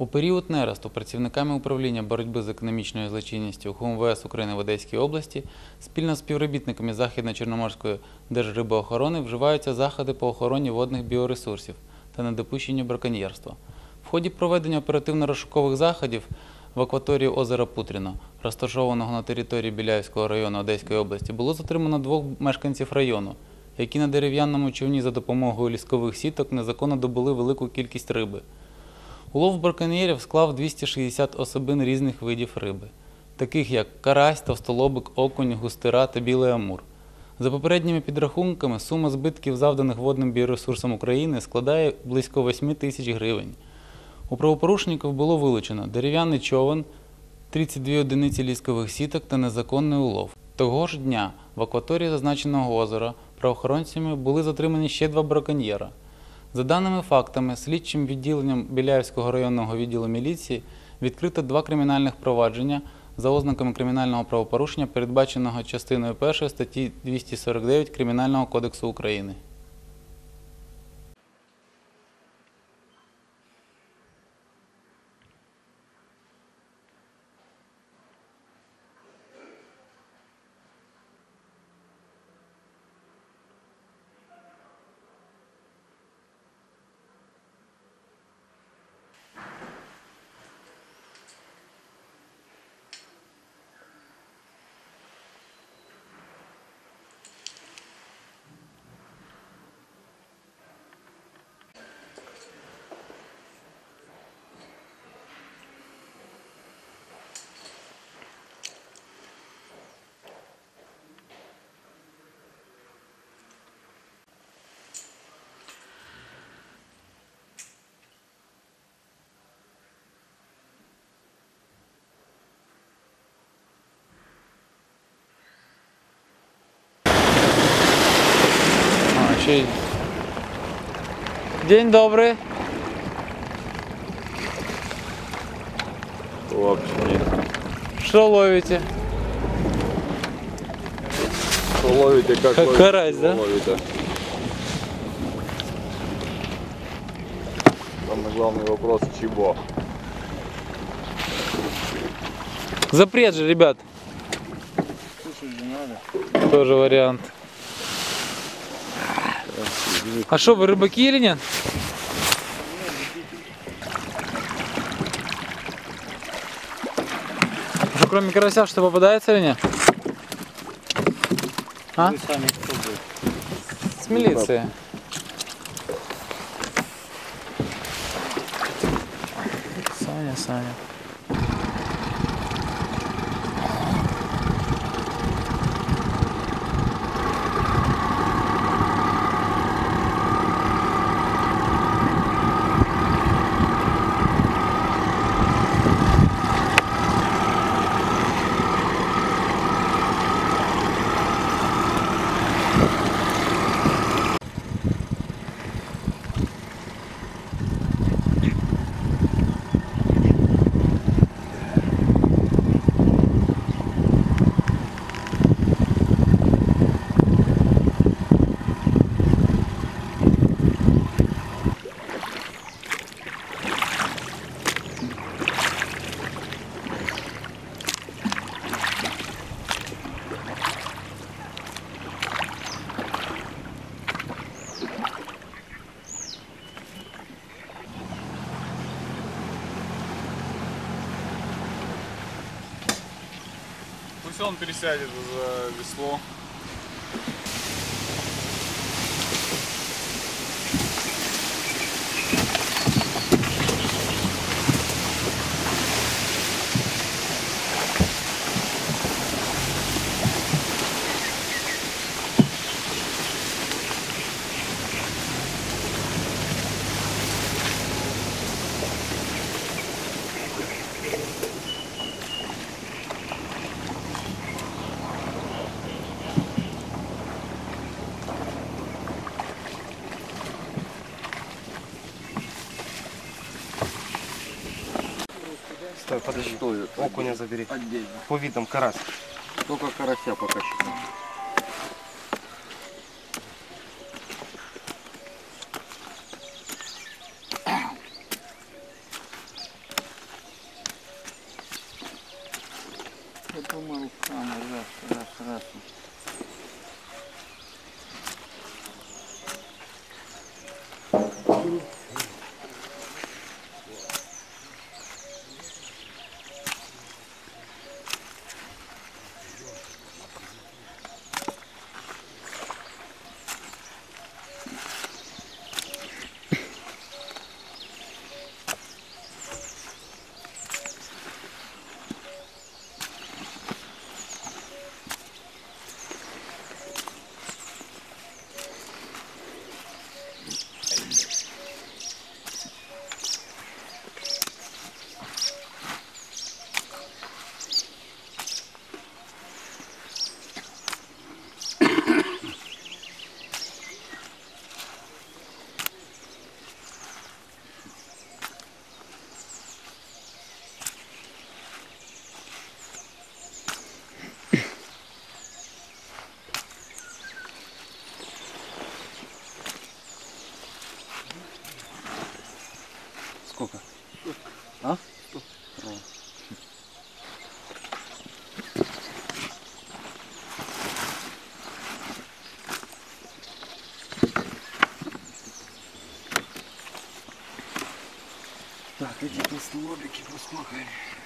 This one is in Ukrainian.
У період нересту працівниками управління боротьби з економічною злочинністю ГУМВС України в Одеській області спільно з співробітниками Західно-Чорноморської держрибоохорони вживаються заходи по охороні водних біоресурсів та недопущенню браконьєрства. В ході проведення оперативно-розшукових заходів в акваторії озера Путріно, розташованого на території Біляївського району Одеської області, було затримано двох мешканців району, які на дерев'яному човні за допомогою ліскових сіток незаконно добули велику кількість риби. Улов браконьєрів склав 260 особин різних видів риби, таких як карась, товстолобик, окунь, густира та білий амур. За попередніми підрахунками, сума збитків, завданих водним біоресурсам України, складає близько 8 тисяч гривень. У правопорушників було вилучено дерев'яний човен, 32 одиниці ліскових сіток та незаконний улов. Того ж дня в акваторії зазначеного озера правоохоронцями були затримані ще два браконьєра. За даними фактами, слідчим відділенням Біляївського районного відділу міліції відкрито два кримінальних провадження за ознаками кримінального правопорушення, передбаченого частиною 1 статті 249 Кримінального кодексу України. Й... День добрий. Вообще. Що ловите? Что ловите, как Как ловите? карась, что да? Ловите. Самый главный вопрос, чего? Запрет же, ребят. Тоже вариант. А что, вы рыбаки или нет? Что, кроме карася, что попадается или нет? А? С милиции. Саня, Саня. Он пересядет за весло. Стой, подожди. Окуня забери. Отдельно. По видам карась. Только карася пока считаю. Эти толстолобики